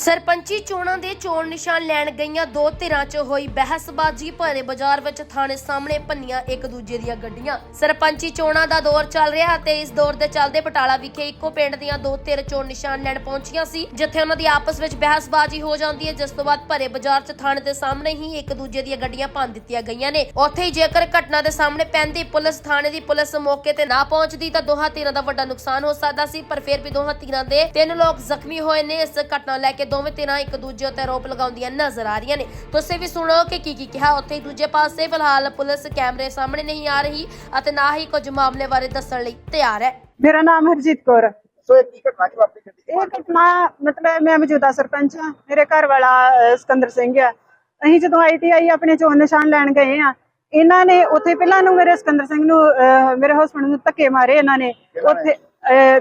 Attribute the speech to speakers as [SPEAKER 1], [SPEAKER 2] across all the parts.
[SPEAKER 1] ਸਰਪੰਚੀ ਚੋਣਾਂ ਦੇ ਚੋਣ ਨਿਸ਼ਾਨ ਲੈਣ ਗਈਆਂ ਦੋ ਧਿਰਾਂ 'ਚ ਹੋਈ ਬਹਿਸਬਾਜ਼ੀ, ਭਰੇ ਬਾਜ਼ਾਰ ਵਿੱਚ ਥਾਣੇ ਸਾਹਮਣੇ ਭੰਨੀਆਂ ਇੱਕ ਦੂਜੇ ਦੀਆਂ ਗੱਡੀਆਂ। ਸਰਪੰਚੀ ਚੋਣਾਂ ਦਾ ਦੌਰ ਚੱਲ ਰਿਹਾ ਅਤੇ ਇਸ ਦੌਰ ਦੇ ਚੱਲਦੇ ਬਟਾਲਾ ਵਿਖੇ ਇੱਕੋ ਪਿੰਡ ਦੀਆਂ ਦੋ ਧਿਰ ਚੋਣ ਨਿਸ਼ਾਨ ਲੈਣ ਪਹੁੰਚੀਆਂ ਸੀ, ਜਿੱਥੇ ਉਹਨਾਂ ਦੀ ਆਪਸ ਵਿੱਚ ਬਹਿਸਬਾਜ਼ੀ ਹੋ ਜਾਂਦੀ ਹੈ, ਜਿਸ ਤੋਂ ਬਾਅਦ ਭਰੇ ਬਾਜ਼ਾਰ 'ਚ ਥਾਣੇ ਦੇ ਸਾਹਮਣੇ ਹੀ ਇੱਕ ਦੂਜੇ ਦੀਆਂ ਗੱਡੀਆਂ ਭੰਨ ਦਿੱਤੀਆਂ ਗਈਆਂ ਨੇ। ਉੱਥੇ ਹੀ ਜੇਕਰ ਘਟਨਾ ਦੇ ਸਾਹਮਣੇ ਪੈਂਦੀ, ਪੁਲਿਸ ਥਾਣੇ ਦੀ ਪੁਲਿਸ ਮੌਕੇ ਤੇ ਨਾ ਪਹੁੰਚਦੀ ਤਾਂ ਦੋਹਾਂ ਧਿਰਾਂ ਦਾ ਵੱਡਾ ਨੁਕਸਾਨ ਹੋ ਸਕਦਾ ਸੀ, ਪਰ ਫਿਰ ਵੀ ਦੋਹਾਂ ਧਿਰਾਂ ਦੇ ਤਿੰਨ ਲੋਕ ਜ਼ਖਮੀ ਹੋਏ ਨੇ। ਇਸ ਘਟਨਾ ਲੈ ਕੇ ਦੋਵੇਂ ਧਿਰਾਂ ਇੱਕ ਦੂਜੇ ਉੱਤੇ ਆਰੋਪ ਲਗਾਉਂਦੀਆਂ ਨਜ਼ਰ ਆ ਰਹੀਆਂ ਨੇ। ਤੁਸੀਂ ਵੀ ਸੁਣੋ ਕਿ ਕੀ ਕੀ ਕਿਹਾ। ਉੱਥੇ ਦੂਜੇ ਪਾਸੇ ਫਿਲਹਾਲ ਪੁਲਿਸ ਕੈਮਰੇ ਸਾਹਮਣੇ ਨਹੀਂ ਆ ਰਹੀ ਅਤੇ ਨਾ ਹੀ ਕੁਝ ਮਾਮਲੇ ਬਾਰੇ ਦੱਸਣ ਲਈ ਤਿਆਰ ਹੈ।
[SPEAKER 2] ਮੇਰਾ ਨਾਮ ਹਰਜੀਤ ਕੌਰ ਹੈ।
[SPEAKER 3] ਸੋ ਇਹ ਕੀ ਘਟਨਾ ਕਿ ਵਾਪਰੀ ਗੱਡੀ
[SPEAKER 2] ਇਹ ਘਟਨਾ ਮਤਲਬ ਮੈਂ ਮੌਜੂਦਾ ਸਰਪੰਚ ਹਾਂ। ਮੇਰੇ ਘਰ ਵਾਲਾ ਸਿਕੰਦਰ ਸਿੰਘ ਹੈ। ਅਸੀਂ ਜਦੋਂ ਆਈਟੀਆਈ ਆਪਣੇ ਚੋਣ ਨਿਸ਼ਾਨ ਲੈਣ ਗਏ ਆ ਇਹਨਾਂ ਨੇ ਉੱਥੇ ਪਹਿਲਾਂ ਨੂੰ ਮੇਰੇ ਸਿਕੰਦਰ ਸਿੰਘ ਨੂੰ ਮੇਰੇ ਹਸਬੰਡ ਨੂੰ ਧੱਕੇ ਮਾਰੇ ਇਹਨਾਂ ਨੇ। ਉੱਥੇ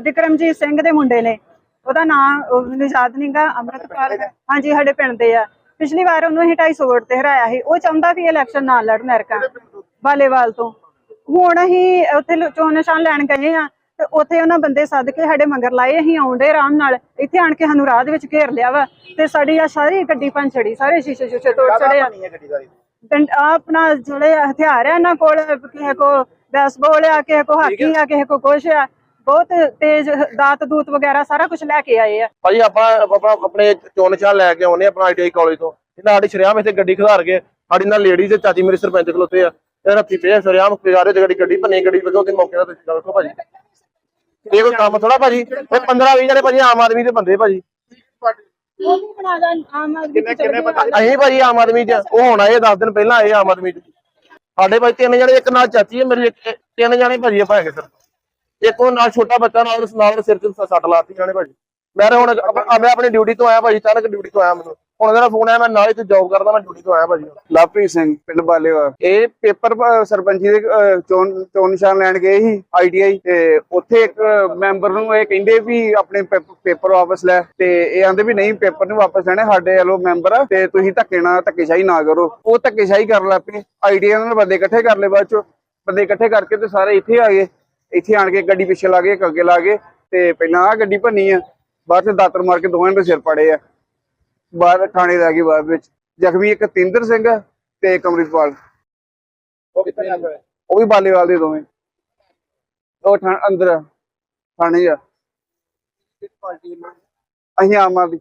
[SPEAKER 2] ਵਿਕਰਮਜੀਤ ਸਿੰਘ ਦੇ ਮੁੰਡੇ ਨੇ। ਉਹਦਾ ਨਾਮ ਮੈਨੂੰ ਯਾਦ ਨਹੀਂਗਾ ਅਮਰਤਪਾਲ ਹਾਂਜੀ ਸਾਡੇ ਪਿੰਡ ਦੇ ਆ। ਪਿਛਲੀ ਵਾਰ ਉਹਨੂੰ ਅਸੀਂ 250 ਵੋਟ ਤੇ ਹਰਾਇਆ ਸੀ। ਉਹ ਚਾਹੁੰਦਾ ਵੀ ਇਲੈਕਸ਼ਨ ਨਾ ਲੜਨ ਐਰਕਾ ਬਾਲੇਵਾਲ ਤੋਂ? ਹੁਣ ਅਸੀਂ ਉੱਥੇ ਚੋਣ ਨਿਸ਼ਾਨ ਲੈਣ ਗਏ ਆ ਤੇ ਉੱਥੇ ਉਹਨਾਂ ਬੰਦੇ ਸੱਦ ਕੇ ਸਾਡੇ ਮੰਗਰ ਲਾਏ। ਅਸੀਂ ਆਉਂਦੇ ਆਰਾਮ ਨਾਲ। ਇੱਥੇ ਆਣ ਕੇ ਸਾਨੂੰ ਰਾਹ ਦੇ ਵਿੱਚ ਘੇਰ ਲਿਆ ਵਾ ਤੇ ਸਾਡੀ ਆ ਸਾਰੀ ਗੱਡੀ ਭੰਨ ਛੜੀ ਸਾਰੇ ਸ਼ੀਸ਼ੇ ਸ਼ੂਸ਼ੇ ਤੋੜ ਛੜੇ ਆ ਆਪਣਾ ਜਿਹੜੇ ਹਥਿਆਰ ਆ ਇਹਨਾਂ ਕੋਲ ਕਿਸੇ ਕੋ ਬੈਸਬਾਲ ਆ ਕਿਸੇ ਕੋ ਹਾਕੀ ਆ ਕਿਸੇ ਕੋ ਕੁਛ ਆ। ਬਹੁਤ ਤੇਜ਼ ਦਾਤ ਦੂਤ ਵਗੈਰਾ ਸਾਰਾ ਕੁਝ ਲੈ ਕੇ ਆਏ ਆ।
[SPEAKER 4] ਭਾਜੀ ਆਪਾਂ ਆਪਣਾ ਆਪਣੇ ਚੋਣ ਨਿਸ਼ਾਨ ਲੈ ਕੇ ਆਉਨੇ ਆਪਣਾ ਆਈਟੀਆਈ ਕਾਲਜ ਤੋਂ। ਇਹਨਾਂ ਸਾਡੀ ਸ਼ਰਿਆਮ ਇੱਥੇ ਗੱਡੀ ਖਿਲਾਰ ਕੇ ਸਾਡੀ ਨਾਲ ਲੇਡੀਜ਼ ਤੇ ਚਾਚੀ ਮੇਰੇ ਸਰਪੰਚ ਖਲੋਤੇ ਆ। ਇਹ ਰੱਤੀ ਪਏ ਸ਼ਰਿਆਮ ਪਿਆਰੇ ਤੇ ਗੱਡੀ ਗੱਡੀ ਭੰਨੀ ਗੱਡੀ ਵਜੋਂ ਤੇ ਮੌਕੇ ਦਾ ਤੁਸੀਂ ਗੱਲ ਕਰੋ ਭਾਜੀ। ਇਹ ਕੋਈ ਕੰਮ ਥੋੜਾ ਭਾਜੀ? ਇਹ 15 20 ਜਣੇ ਭਾਜੀ ਆਮ ਆਦਮੀ ਦੇ ਬੰਦੇ ਭਾਜੀ। ਅਸੀਂ ਭਾਜੀ ਆਮ ਆਦਮੀ ਚ ਉਹ ਹੁਣ ਆਏ 10 ਦਿਨ ਪਹਿਲਾਂ ਆਏ ਆਮ ਆਦਮੀ ਚ। ਸਾਡੇ ਭਾਈ ਤਿੰਨ ਜਣੇ ਇੱਕ ਨਾਲ ਚਾਚੀ ਹੈ ਮੇਰੀ ਤਿੰਨ ਜਣੇ ਭਾਜੀ ਆਪਾਂ ਹੈਗੇ ਸਰ। ਇੱਕ ਉਹ ਨਾਲ ਛੋਟਾ ਬੱਚਾ ਨਾਲ ਉਸ ਨਾਲ ਸਿਰ ਤੇ ਸੱਟ ਲਾਤੀ ਜਾਣੇ ਭਾਜੀ। ਮੈਂ ਹੁਣ ਮੈਂ ਆਪਣੀ ਡਿਊਟੀ ਤੋਂ ਆਇਆ ਭਾਜੀ ਅਚਾਨਕ ਡਿਊਟੀ ਤੋਂ ਆਇਆ ਮੈਨੂੰ। ਹੁਣ ਉਹਦਾ ਫੋਨ ਆਇਆ ਮੈਂ ਨਾਲ ਹੀ ਤੇ ਜੌਬ ਕਰਦਾ ਮੈਂ ਡਿਊਟੀ ਤੋਂ ਆਇਆ ਭਾਜੀ।
[SPEAKER 5] ਲਵਪ੍ਰੀਤ ਸਿੰਘ ਪਿੰਡ ਬਾਲੇਵਾ ਇਹ ਪੇਪਰ ਸਰਪੰਚੀ ਦੇ ਚੋਣ ਚੋਣ ਨਿਸ਼ਾਨ ਲੈਣ ਗਏ ਸੀ ਆਈਟੀਆਈ ਤੇ ਉੱਥੇ ਇੱਕ ਮੈਂਬਰ ਨੂੰ ਇਹ ਕਹਿੰਦੇ ਵੀ ਆਪਣੇ ਪੇਪ- ਪੇਪਰ ਵਾਪਸ ਲੈ ਤੇ ਇਹ ਆਂਦੇ ਵੀ ਨਹੀਂ ਪੇਪਰ ਨਹੀਂ ਵਾਪਸ ਲੈਣੇ ਸਾਡੇ ਵੱਲੋਂ ਮੈਂਬਰ ਤੇ ਤੁਸੀਂ ਧੱਕੇ ਨਾਲ ਧੱਕੇਸ਼ਾਹੀ ਨਾ ਕਰੋ। ਉਹ ਧੱਕੇਸ਼ਾਹੀ ਕਰਨ ਲੱਗ ਪਏ। ਆਈਟੀਆਈ ਨਾਲ ਬੰਦੇ ਇਕੱਠੇ ਕਰ ਲਏ ਬਾਅਦ ਚ। ਬੰਦੇ ਇਕੱਠੇ ਕਰਕੇ ਤੇ ਸਾਰੇ ਇੱਥੇ ਆ ਗਏ। ਇੱਥੇ ਆਣ ਕੇ ਗੱਡੀ ਪਿੱਛੇ ਲਾ ਗਏ ਇੱਕ ਅੱਗੇ ਲਾ ਗਏ ਤੇ ਪਹਿਲਾਂ ਆ ਗੱਡੀ ਭੰਨੀ ਆ ਬਾਅਦ ਚ ਦਾਤਰ ਮਾਰ ਕੇ ਦੋਵਾਂ ਦੇ ਸਿਰ ਪੜੇ ਆ। ਬਾਹਰ ਥਾਣੇ ਲੈ ਗਏ ਬਾਅਦ ਵਿੱਚ। ਜ਼ਖਮੀ ਇੱਕ ਤਿੰਦਰ ਸਿੰਘ ਤੇ ਇੱਕ ਅੰਮ੍ਰਿਤਪਾਲ।
[SPEAKER 3] ਉਹ
[SPEAKER 5] ਵੀ ਬਾਲੇਵਾਲ ਦੇ ਦੋਵੇਂ। ਉਹ ਥਾਂ ਅੰਦਰ ਥਾਣੇ ਆ। ਅਸੀਂ ਆਮ ਆਦਮੀ।